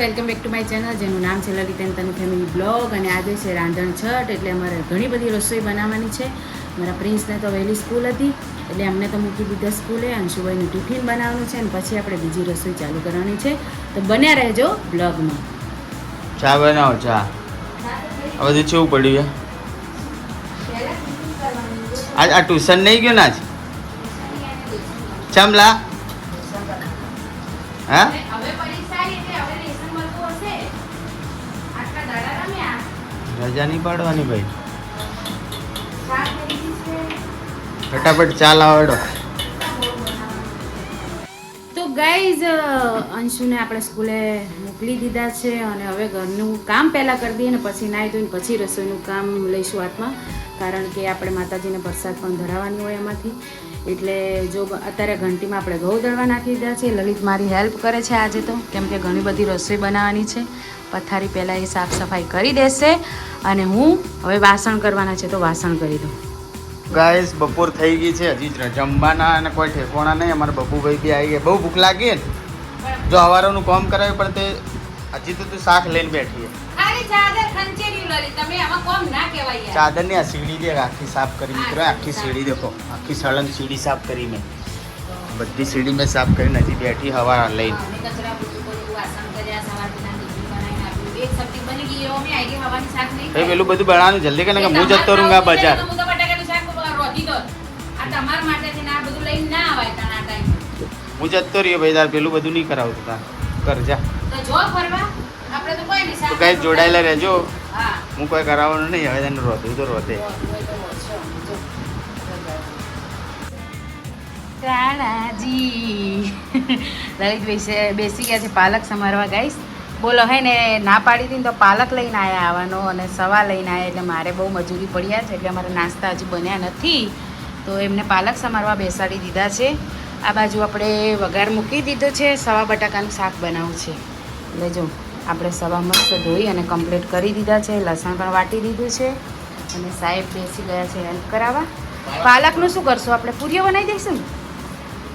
Welcome back to my channel જેનું નામ છે લલિતેન તનુ ફેમિલી બ્લોગ અને આજે છે રાંધણ છઠ એટલે અમારે ઘણી બધી રસોઈ બનાવવાની છે. મારા પ્રિન્સને તો વહેલી સ્કૂલ હતી એટલે અમને તો મૂકી દીધા સ્કૂલે. અંશુભાઈનું ટિફિન બનાવવાનું છે અને પછી આપણે બીજી રસોઈ ચાલુ કરવાની છે. તો બન્યા રહેજો બ્લોગમાં. ચા બનાવો ચા. હવે બધું કેવું પડ્યું છે આજ આ ટ્યુશન નહીં ગયો ને આજ? ચમલા? હા? રજા નહીં પાડવાની ભાઈ. ફટાફટ ચા લાવડો ગાઈઝ અંશુને આપણે સ્કૂલે મોકલી દીધા છે અને હવે ઘરનું કામ પહેલાં કરી દઈએ ને પછી નાહી ધોઈને પછી રસોઈનું કામ લઈશું હાથમાં. કારણ કે આપણે માતાજીને પ્રસાદ પણ ધરાવવાની હોય એમાંથી. એટલે જો અત્યારે ઘંટીમાં આપણે ઘઉં દળવા નાખી દીધા છે. લલિત મારી હેલ્પ કરે છે આજે તો. કેમ કે ઘણી બધી રસોઈ બનાવવાની છે. પથારી પહેલાં એ સાફ સફાઈ કરી દેશે અને હું હવે વાસણ કરવાના છે તો વાસણ કરી દઉં. ગાઈસ બપોર થઈ ગઈ છે. હજી જમવાના અને કોઈ ઠેકોણા નહીં. અમારા બબુભાઈ બી આવી ગયા. બહુ ભૂખ લાગી ને. જો હવારોનું કામ કરાવ્યું પણ તે હજી તો તું શાક લઈને બેઠી ચાદર ના આ સીડી દેખ આખી સાફ કરી મિત્રો. આખી સીડી દેખો. આખી સળંગ સીડી સાફ કરી મેં. બધી સીડી મેં સાફ કરી નથી બેઠી હવા લઈને. પેલું બધું બનાવવાનું જલ્દી કે હું જતો રહું બજાર. તમારા માટે છે ને આ બધું લઈને ના આવાય આ ટાઈમે. હું જતો રહ્યો ભાઈ તાર પેલું બધું નહીં કરાવતું તાર કર જા. તો જો ફરવા, આપણે તો કોઈ નહીં, તું કઈ જોડાયેલા રહેજો. હા. હું કોઈ કરાવવાનું નહીં હવે તને રોતું તો રોતે. રાણાજી. લલિતભાઈ બેસી ગયા છે પાલક સમારવા ગાઈસ બોલો હે ને ના પાડી હતી તો પાલક લઈને આવ્યા આવવાનો અને સવા લઈને આવ્યા એટલે મારે બહુ મજૂરી પડ્યા છે એટલે મારા નાસ્તા હજુ બન્યા નથી. તો એમને પાલક સમારવા બેસાડી દીધા છે. આ બાજુ આપણે વઘાર મૂકી દીધો છે. સવા બટાકાનું શાક બનાવવું છે. એટલે જો, આપણે સવા મસ્ત ધોઈ અને કમ્પ્લીટ કરી દીધા છે. લસણ પણ વાટી દીધું છે. અને સાહેબ બેસી ગયા છે હેલ્પ કરાવવા. પાલકનું શું કરશું? આપણે પૂરીઓ બનાવી દઈશું ને?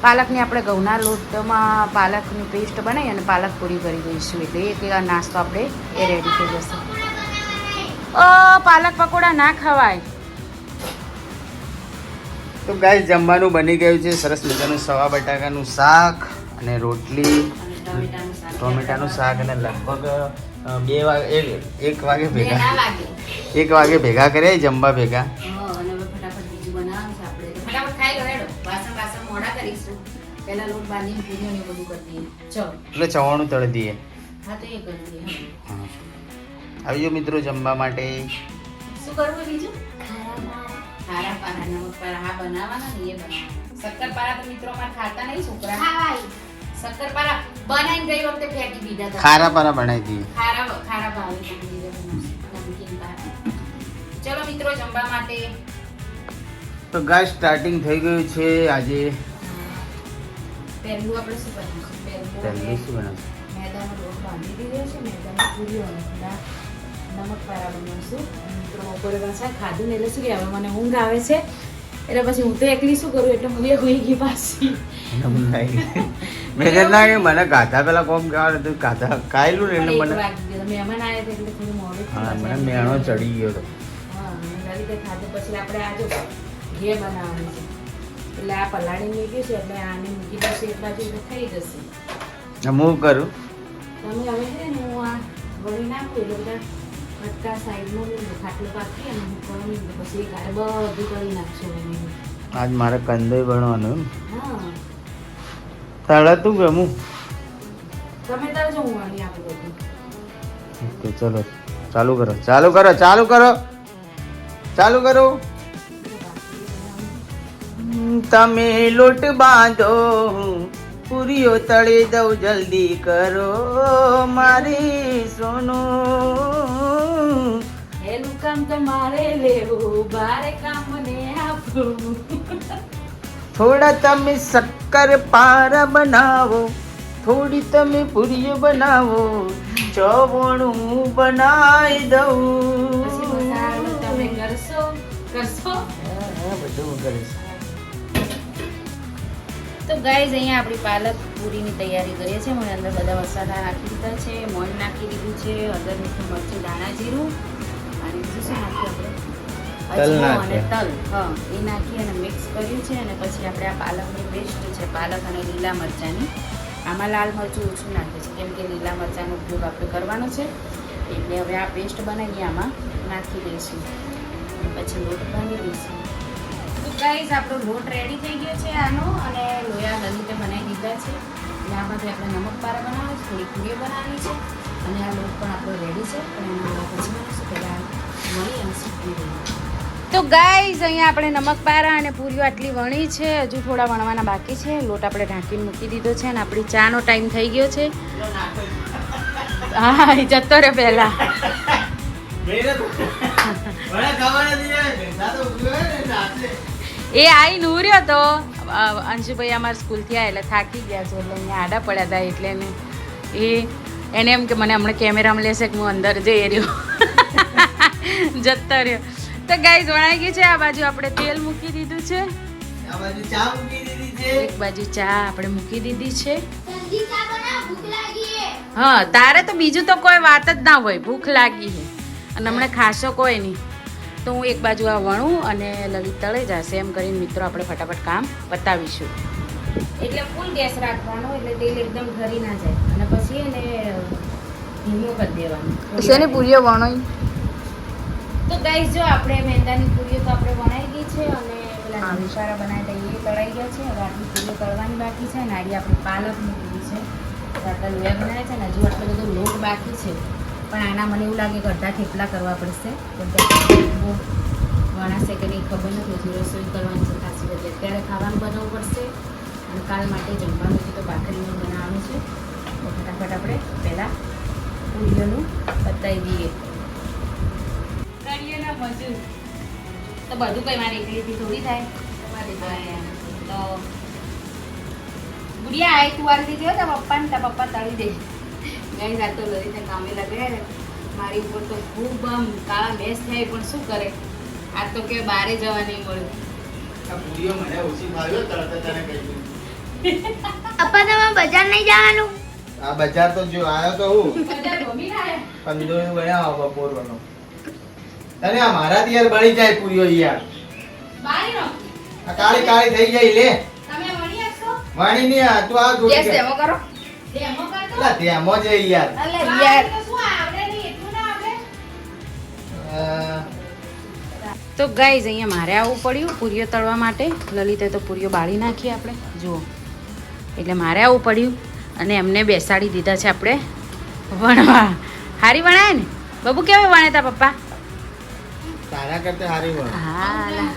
પાલકની આપણે ઘઉંના લોટમાં પાલકની પેસ્ટ બનાવી અને પાલક પૂરી કરી દઈશું. એટલે એક નાસ્તો આપણે એ રેડી થઈ જશે. પાલક પકોડા ના ખવાય. તો ગાય જમવાનું બની ગયું છે. સરસ મજાનું સવા બટાકાનું શાક અને રોટલી ટોમેટાનું શાક અને લગભગ બે વાગે એક- વાગે ભેગા. એક વાગે ભેગા કર્યા જમવા ભેગા. એટલે ચવાણું તળી દઈએ. હા તો એ કરી દઈએ હા. હા. આવજો મિત્રો જમવા માટે. શું કરવું બીજું? ખારા પારા નમક પારા હા બનાવવાના ને એ બનાવવાના. શક્કરપારા તો મિત્રો અમારે ખાતા નહીં છોકરા. શક્કરપારા બનાવીને ગઈ વખતે ફેંકી દીધા હતા. ખારા પારા બનાવી દીધી. ખારા ખારા ભાવે નમકીન પારા. ચલો મિત્રો જમવા માટે. તો ગાય સ્ટાર્ટિંગ થઈ ગયું છે આજે. પહેલું આપણે શું બનાવશું? પહેલું પહેલું શું બનાવશું? મેદાનો લોટ બાંધી દીધો છે મેદાનો પૂરીઓ અને થોડા નમક પારા બનાવશું મિત્રો બપોરે પાછા ખાધું ને એટલે શું કે હવે મને ઊંઘ આવે છે. એટલે પછી હું તો એકલી શું કરું એટલે હું એ હોઈ ગઈ પાછી. મેં ના કે મને ગાધા પેલા કોમ કહેવાનું હતું ગાધા કાયેલું ને એટલે મને મહેમાન આવ્યા હતા એટલે થોડું મોડું. હા મને મેણો ચડી ગયો હતો. હા, ખાધું પછી આપણે આજે ઘે બનાવવાની છે. એટલે આ પલાળી મૂક્યું છે એટલે આને મૂકી દઈશું એક બાજુ થઈ જશે. હું કરું? તમે હવે છે ને હું આ વળી નાખું એટલે બધા કટકા સાઈડમાં લીંબુ ખાટલું પાકી અને હું કરી મૂકું. પછી બધું કરી નાખશું એને. આજ મારે કંદોય ભણવાનું એમ. હા. તાળા તું ગમું? તમે તારે જમવાની હું વળી આપું બધું. ઓકે ચલો. ચાલુ કરો ચાલુ કરો ચાલુ કરો. ચાલુ કરો. તમે લોટ બાંધો પૂરીઓ તળી દઉં જલ્દી કરો મારી સોનું. કામ તમારે લેવું ભારે કામ મને આપવું. થોડા તમે શક્કર પારા બનાવો થોડી તમે પૂરીઓ બનાવો ચવણું બનાવી દઉં. તમે કરશો? કરશો? બધું હું કરીશ. તો ગાઈઝ અહીંયા આપણી પાલક પૂરીની તૈયારી કરીએ છીએ. મને અંદર બધા મસાલા નાખી દીધા છે મોણ નાખી દીધું છે અંદર મીઠું મરચું દાણા જીરું. અને બીજું શું નાખ્યું આપણે તલ અજમો તલ. હા એ નાખી અને મિક્સ કર્યું છે અને પછી આપણે આ પાલકની પેસ્ટ છે પાલક અને લીલા મરચાંની. આમાં લાલ મરચું ઓછું નાખ્યું છે કેમ કે લીલા મરચાંનો ઉપયોગ આપણે કરવાનો છે. એટલે હવે આ પેસ્ટ બનાવી આમાં નાખી દઈશું. પછી લોટ બાંધી દઈશું. તો ગાઈઝ આપણો લોટ રેડી થઈ ગયો છે આનો અને લોયા લલિતે બનાવી દીધા છે. અને આમાંથી આપણે નમક પારા બનાવવા છે થોડી પૂરીઓ બનાવવાની છે. અને આ લોટ પણ આપણો રેડી છે, પણ એના પછી પહેલાં મળી અને સૂકવી દઈએ તો ગાઈઝ અહીંયા આપણે નમક પારા અને પૂરીઓ આટલી વણી છે. હજુ થોડા વણવાના બાકી છે. લોટ આપણે ઢાંકીને મૂકી દીધો છે અને આપણી ચાનો ટાઈમ થઈ ગયો છે. હા, એ જતો રહે પહેલા. એ આઈ નૂર્યો તો. અંશુભાઈ અમારા સ્કૂલથી આવ્યા એટલે થાકી ગયા છે એટલે અહીંયા આડા પડ્યા હતા એટલે એને એ એને એમ કે મને હમણાં કેમેરામાં લેશે કે હું અંદર જઈ રહ્યો. જતો રહ્યો. તો ગાઈઝ વણાઈ ગયું છે. આ બાજુ આપણે તેલ મૂકી દીધું છે. આ બાજુ ચા મૂકી દીધી છે. એક બાજુ ચા આપણે મૂકી દીધી છે. જલ્દી ચા બનાવ ભૂખ લાગી હે. તારે તો બીજું તો કોઈ વાત જ ના હોય. ભૂખ લાગી છે અને હમણાં ખાશો કોઈ નહીં. તો હું એક બાજુ આ વણું અને લલિત તળે જશે. એમ કરીને મિત્રો આપણે ફટાફટ કામ પતાવીશું. એટલે ફૂલ ગેસ રાખવાનો એટલે તેલ એકદમ ઘરી ના જાય. પછી એને ધીમો કરી દેવાનું. શેની પૂરીઓ વણોઈ. તો ગાઈસ જો આપણે મેંદાની પૂરીઓ તો આપણે બનાવી ગઈ છે અને પેલા નિશારા બનાવ્યા દઈએ તળાઈ ગયા છે. હવે આટલી પૂરીઓ તળવાની બાકી છે અને આડી આપણી પાલક મૂકી છે. આટલા લોયા બનાવ્યા છે ને હજુ આટલો બધો લોટ બાકી છે. પણ આના મને એવું લાગે કે અડધા થેપલા કરવા પડશે. કેમ કે વણાશે કે નહીં ખબર નથી. હજુ રસોઈ કરવાની છે ખાસી બધી. અત્યારે ખાવાનું બનાવવું પડશે. અને કાલ માટે જમવાનું છે તો બાકરીનું બનાવવાનું છે. ફટાફટ આપણે પહેલાં પૂરીઓનું બતાવી દઈએ કરીએ ના મજૂર તો બધું કંઈ મારી એકલીથી થોડી થાય? તો. ગુડિયા આ તું આવી દીધી હોય તો પપ્પાને તારા પપ્પા તળી દે. ગઈ રાત તો લઈને કામે લગાડે મારી ઉપર તો ખૂબ આમ કાળા મેસ થાય પણ શું કરે? આ તો કે બારે જવા નહીં મળ્યું તમે બજાર નહીં જવાનું? આ બજાર તો જો આયો તો હું. આવ્યા? પંદોય બનાવો બપોરનો તને આ મારા યાર બળી જાય પૂરીઓ યાર. આ કાળી કાળી થઈ જાય લે. તમે વણી ની આ તું આ જોડી ડેમો કરો. ડેમો કરતો પેલા ધ્યામો છે યાર. અલે યાર. તો શું આવડે નહીં એટલું ના આવડે? અ, તો ગાઈઝ અહીંયા મારે આવવું પડ્યું પૂરીઓ તળવા માટે. લલિતે તો પૂરીઓ બાળી નાખી આપણે. જુઓ. એટલે મારે આવવું પડ્યું. અને એમને બેસાડી દીધા છે આપણે વણવા. હારી વણાય ને? બબુ કેવી વણે તા પપ્પા? તારા કરતા હારી વણ. હા.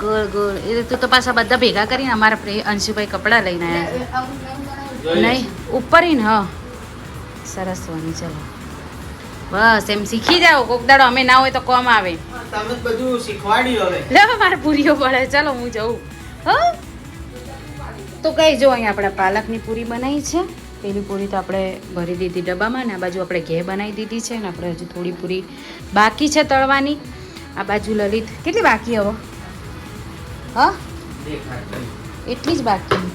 ગોળ ગોળ. એ તું તો પાછા બધા ભેગા કરીને અમારા અંશુભાઈ કપડાં લઈને આવ્યા નહીં ઉપર હી ને હા. સરસ વાની ચલો. બસ એમ શીખી જાઓ. કોક દાડો અમે ના હોય તો કોમ આવે. તમે બધું શીખવાડ્યું હવે. લે મારે પૂરીઓ પડે ચાલો હું જઉં. હો? તો કઈ જો અહીંયા આપણે પાલકની પૂરી બનાવી છે. પેલી પૂરી તો આપણે ભરી દીધી ડબ્બામાં ને આ બાજુ આપણે ઘે બનાવી દીધી છે ને આપણે હજુ થોડી પૂરી બાકી છે તળવાની. આ બાજુ લલિત, કેટલી બાકી હવે? હા? એટલી જ બાકી.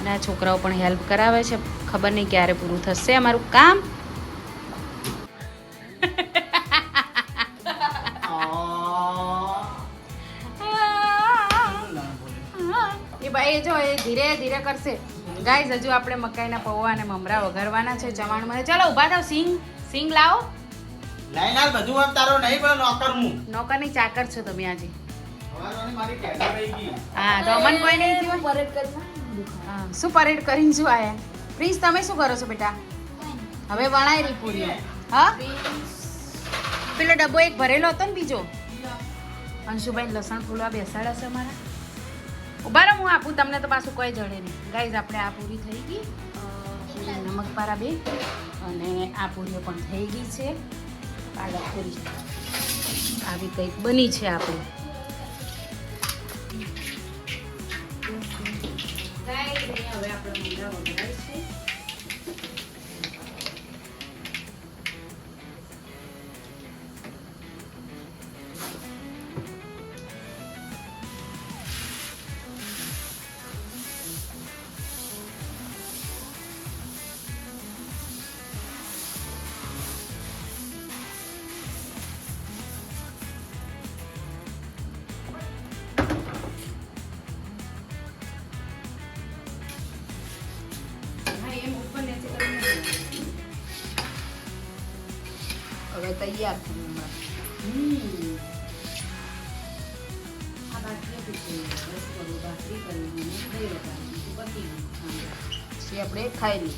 અને આ છોકરાઓ પણ હેલ્પ કરાવે છે. ખબર નહીં ક્યારે પૂરું થશે અમારું કામ. એ ધીરે ધીરે કરશે. ગાઈઝ હજુ આપણે મકાઈના પૌવા અને મમરા વઘારવાના છે ચવાણમાં ચાલો ઊભા થાવ સિંગ સિંગ લાવો. નહીં ના બધું આમ તારો નહીં પણ નોકર હું. નોકરની ચાકર છો તમે આજે. સવારવાની મારી ટેટી રહી ગઈ. હા તો અમન કોઈ નહીં થયું? પરેડ કરી હા શું પરેડ કરીને શું આયા? પ્રિન્સ તમે શું કરો છો બેટા? હવે વણાય રહી પૂરી હા? પેલો ડબ્બો એક ભરેલો હતો ને બીજો? અંશુભાઈ લસણ ફૂલવા બેસાડા છે અમારા. રહો, હું આપું, તમને તો પાછું કોઈ જડે નહીં. ગાઈઝ આપણે આ પૂરી થઈ ગઈ. નમક પારા બે. અને આ પૂરીઓ પણ થઈ ગઈ છે. પાલક પૂરી. આવી કંઈક બની છે આપણી. હવે આપણે મમરા વઘારીશું તો પતી ગયું. હા. પછી આપણે ખાઈ લઈએ.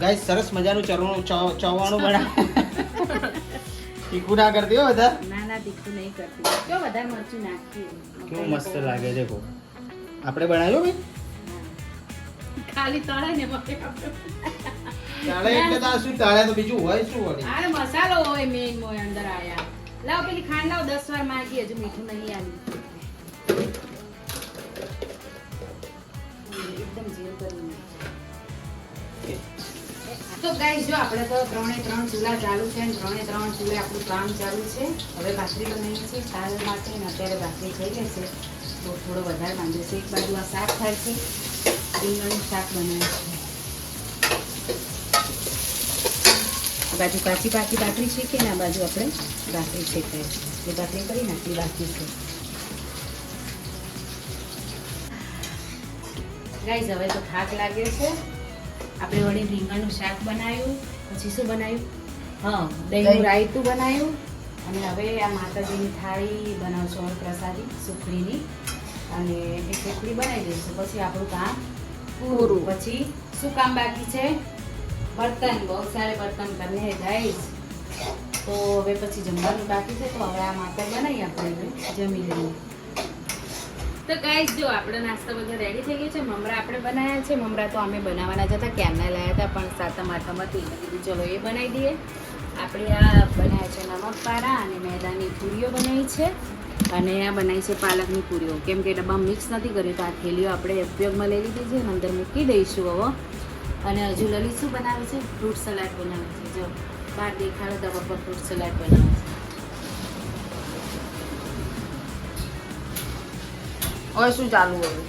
ગાઈસ સરસ મજાનું ચરણું ચવ- ચવાણું બના તીખું ના કરતી હો બધા ના ના તીખું નહીં કરતી જો વધારે મરચું નાખ્યું કેવું મસ્ત લાગે દેખો આપણે બનાવ્યો ભાઈ ખાલી તળે ને તાળે એટલે તો શું તળે તો બીજું હોય શું હોય અરે મસાલો હોય મેઈન મોય અંદર આયા. લાવ પેલી ખાંડ લાવ 10 વાર માંગી હજુ મીઠું નહીં આવ્યું એકદમ ઝીણ કરી તો ગાઈસ જો આપણે તો ત્રણે ત્રણ ચૂલા ચાલુ છે અને ત્રણે ત્રણ ચૂલે આપણું કામ ચાલુ છે. હવે ભાખરી બનાવી છે સાલ માટે ને અત્યારે ભાખરી થઈ ગઈ છે. તો થોડો વધારે માંગે છે. એક બાજુ આ શાક થાય છે. રીંગણનું શાક બનાવે છે. આ બાજુ કાચી પાકી બાકરી છે કે ને? બાજુ આપણે બાકરી શેકાય છે એ બાકરી કરી નાખી બાકી છે. ગાઈઝ હવે તો થાક લાગે છે. આપણે વળી રીંગણનું શાક બનાવ્યું. પછી શું બનાવ્યું? હા દહીંનું દહીં. રાયતું બનાવ્યું. અને હવે આ માતાજીની થાળી બનાવશું પ્રસાદી સુખડીની. અને એક સુખડી બનાવી દઈશું. પછી આપણું કામ પૂરું. પછી શું કામ બાકી છે? બર્તન. બહુ સારે બર્તન કરને જઈશ તો હવે પછી જમવાનું બાકી છે તો હવે આ માતા બનાવી આપણે જમી લઈએ. તો ગાઈસ જો આપણે નાસ્તો બધો રેડી થઈ ગયો છે. મમરા આપણે બનાવ્યા છે. મમરા તો અમે બનાવવાના જ હતા. ક્યારના લાયા હતા પણ સાતમ આઠમ હતી. કીધું ચલો એ બનાવી દઈએ. આપણે આ બનાવ્યા છે નમક પારા અને મેદાની પૂરીઓ બનાવી છે. અને આ બનાવી છે પાલકની પૂરીઓ. કેમ કે ડબ્બા મિક્સ નથી કર્યું તો આ થેલીઓ આપણે ઉપયોગમાં લઈ લીધી છે અંદર મૂકી દઈશું હવે. અને હજુ લલી શું બનાવે છે? ફ્રૂટ સલાડ બનાવે છે. જો બહાર દેખાડો ડબ્બા પર ફ્રૂટ સલાડ બનાવે છે. હવે શું ચાલુ હવે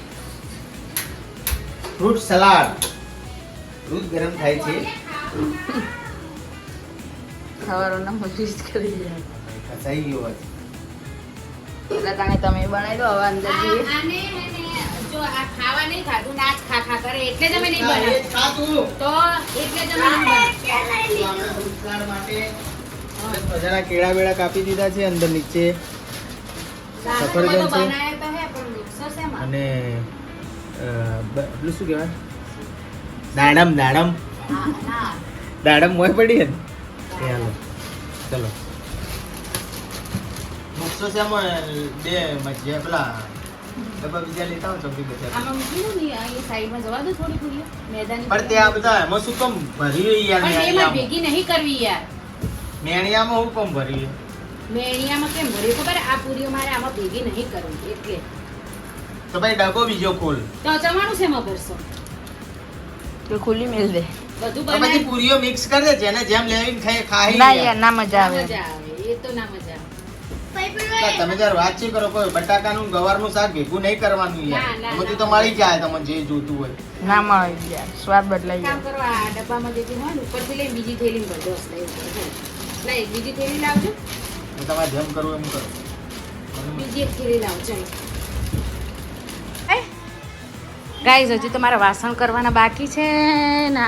ફ્રૂટ સલાડ. દૂધ ગરમ થાય છે. ખવારોના મજૂરી જ કરી દીધા ફસાઈ ગયો એટલે તાણે તમે બનાવી દો હવે અંદર જો આ ખાવા નહીં ના જ ખા ખા કરે એટલે તમે નહીં બનાવ તો એટલે તમે મજાના કેળા બેળા કાપી દીધા છે અંદર નીચે. સફરજન છે. અને પેલું શું કહેવાય? દાડમ દાડમ. દાડમ મોય પડી ને? ચાલો ચલો. મૂકશો છે બે મજ્જા પેલા ડબ્બા બીજા લેતા આવો ચોકી બધા. આમાં મૂકી ને આ સાઈડમાં જવા દો થોડી પૂરીઓ મેદાની પણ ત્યાં બધા એમાં શું કમ ભર્યું યાર પણ એમાં મેણિયામાં ભેગી નહીં કરવી યાર. મેણિયામાં હું કમ ભર્યું મેણિયામાં કેમ ભરી? ખબર આ પૂરીઓ મારે આમાં ભેગી નહીં કરવી એટલે. તો ભાઈ ડબ્બો બીજો ખોલ. તો ચવાણું શેમાં ભરશો તો ખુલ્લી મેલ દે. બધું તો બનાવી પૂરીઓ મિક્સ કરી દે જેને જેમ લેવીને ખાઈ ખાઈ ના લે. યાર ના મજા આવે. મજા આવે એ તો ના મજા આવે. તમે જયારે વાતચીત કરો કોઈ બટાકાનું ગવારનું શાક ભેગું નહીં કરવાનું યાર. બધું તો મળી જાય તમને જે જોતું હોય. ના મળી જાય સ્વાદ બદલાઈ કામ કરો આ ડબ્બામાં જે જે હોય ને ઉપરથી લઈને બીજી થેલી ભરજો લઈ બીજી થેલી લાવજો. તો તમારે જેમ કરવું એમ કરો. બીજી એક થેલી લાવજો ગાઈઝ હજી તો મારા વાસણ કરવાના બાકી છે ને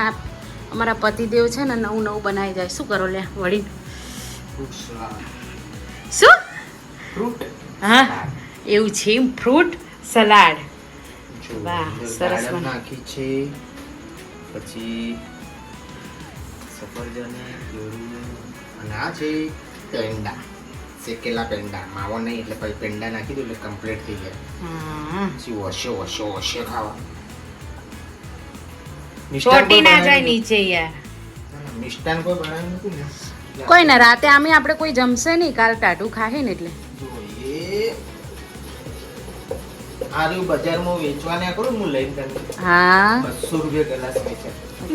અમારા પતિદેવ છે ને નવું નવું બનાવી જાય. શું કરો લે વળી? શું? ફ્રૂટ હા એવું છે એમ ફ્રૂટ સલાડ વાહ, સરસ નાખી છે. પછી સફરજન અને આ છે પેંડા. શેકેલા પેંડા? માવો નહીં એટલે પછી પેંડા નાખી દો એટલે કમ્પ્લીટ થઈ જાય. પછી વસો વસો વસો ખાવા. ચોટી ના જાય નીચે યાર. મિષ્ટાન કોઈ બનાવ્યું નથી ને. કોઈ ના રાતે આમે આપણે કોઈ જમશે નહીં કાલ ટાટું ખાહે ને એટલે. આ બજારમાં વેચવા ને કરું હું લઈને તને. હા. 200 રૂપિયા ગ્લાસ વેચે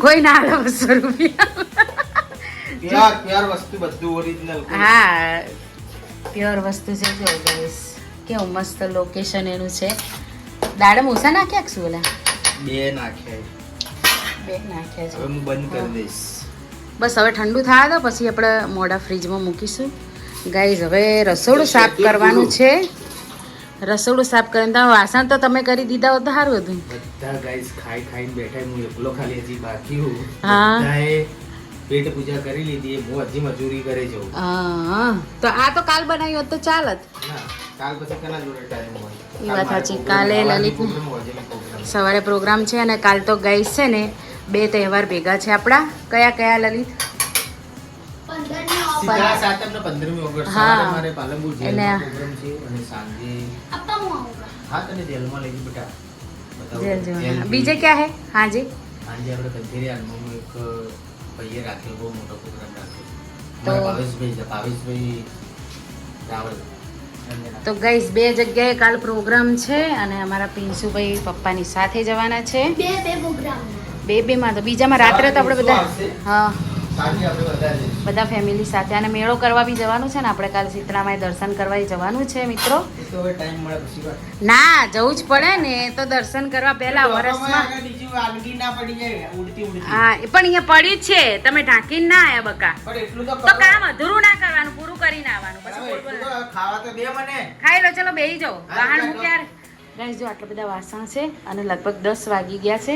કોઈ ના આવે 200 રૂપિયા. પ્યાર પ્યાર વસ્તુ બધું ઓરિજિનલ હા પ્યોર વસ્તુ છે જો ગાઈસ કેવું મસ્ત લોકેશન એનું છે. દાડમ ઓછા નાખ્યા શું ઓલા? બે નાખ્યા. બે નાખ્યા છે. હું બંધ કરી દઈશ. બસ હવે ઠંડુ થાય તો પછી આપણે મોડા ફ્રીજમાં મૂકીશું. ગાઈઝ હવે રસોડું સાફ કરવાનું છે. રસોડું સાફ કરીને તો વાસણ તો તમે કરી દીધા હોત સારું હતું. બધા ગાઈસ ખાઈ ખાઈને બેઠા હું એકલો ખાલી હજી બાકી હું. હા. બધાએ પેટ પૂજા કરી લીધી. હું હજી મજૂરી કરે જઉં હા. તો આ તો કાલ બનાવ્યું હોત તો ચાલત કાલ પછી કના જોડે ટાઈમ હોય? એ વાત સાચી. કાલે લલિત- સવારે પ્રોગ્રામ છે અને કાલ તો ગાઈસ છે ને બે તહેવાર ભેગા છે આપણા. કયા કયા લલિત? સીધા સાતમ ને પંદરમી ઓગસ્ટ. સવારે મારે પાલનપુર જેલમાં પ્રોગ્રામ છે અને સાંજે આપા હું આવું હા તને જેલમાં લઈ જઈ બેટા. બતાવું. જેલ જેલ જવાના જઈ. બીજે ક્યાં હે? હાજી સાંજે આપણે કંથેરી આલમાનું એક ભાઈએ રાખેલો બહુ મોટો પ્રોગ્રામ રાખ્યો. તો- અમારા ભાવેશભાઈ છે ભાવેશભાઈ રાવલ. તો ગાઈસ બે જગ્યાએ કાલ પ્રોગ્રામ છે અને અમારા પિન્સુભાઈ પપ્પાની સાથે જવાના છે. બે બે પ્રોગ્રામ બે બે માં તો બીજામાં રાત્રે તો આપણે બધા હા. બધા ફેમિલી સાથે. અને મેળો કરવા બી જવાનું છે ને? આપણે કાલ શીતળામાએ દર્શન કરવા જવાનું છે મિત્રો. ના જવું જ પડે ને. તો દર્શન કરવા પહેલા વરસમાં હા એ પણ અહીંયા પડ્યું જ છે. તમે ઢાંકીને ના આયા બકા. તો કામ અધૂરું ના કરવાનું પૂરું કરીને આવવાનું. પછી ખાવા તો દે મને. ખાઈ લો ચલો બેહી જાઓ. ચાલો. મૂક્યા. ગાઈસ જો આટલા બધા વાસણ છે અને લગભગ દસ વાગી ગયા છે.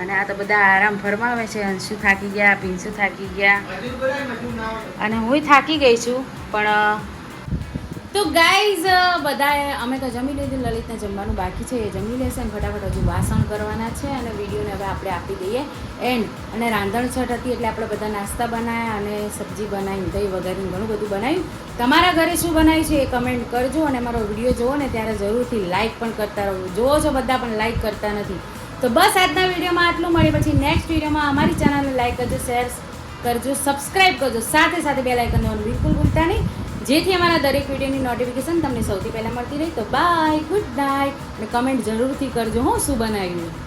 અને આ તો બધા આરામ ફરમાવે છે અંશુ થાકી ગયા પિન્સુ થાકી ગયા. અને હું થાકી ગઈ છું, પણ તો ગાઈઝ બધાએ, અમે તો જમી લીધું, લલિતને જમવાનું બાકી છે, એ જમી લેશે અને ફટાફટ હજુ વાસણ કરવાના છે અને વિડીયોને હવે આપણે આપી દઈએ એન્ડ અને રાંધણ છઠ હતી એટલે આપણે બધા નાસ્તા બનાવ્યા અને સબ્જી બનાવી, દહીં વગેરે ઘણું બધું બનાવ્યું. તમારા ઘરે શું બનાવ્યું છે એ કમેન્ટ કરજો અને મારો વીડિયો જુઓ ને ત્યારે જરૂરથી લાઇક પણ કરતા રહો. જુઓ છો બધા, પણ લાઈક કરતા નથી. તો બસ આજના વિડીયોમાં આટલું. મળે પછી નેક્સ્ટ વિડીયોમાં. અમારી ચેનલને લાઈક કરજો શેર કરજો સબસ્ક્રાઈબ કરજો. સાથે સાથે બે લાઇકન દવાનું બિલકુલ ભૂલતા નહીં. જેથી અમારા દરેક વિડીયોની નોટિફિકેશન તમને સૌથી પહેલાં મળતી રહી. તો બાય ગુડ નાઇટ અને કમેન્ટ જરૂરથી કરજો, હો, શું બનાવ્યું?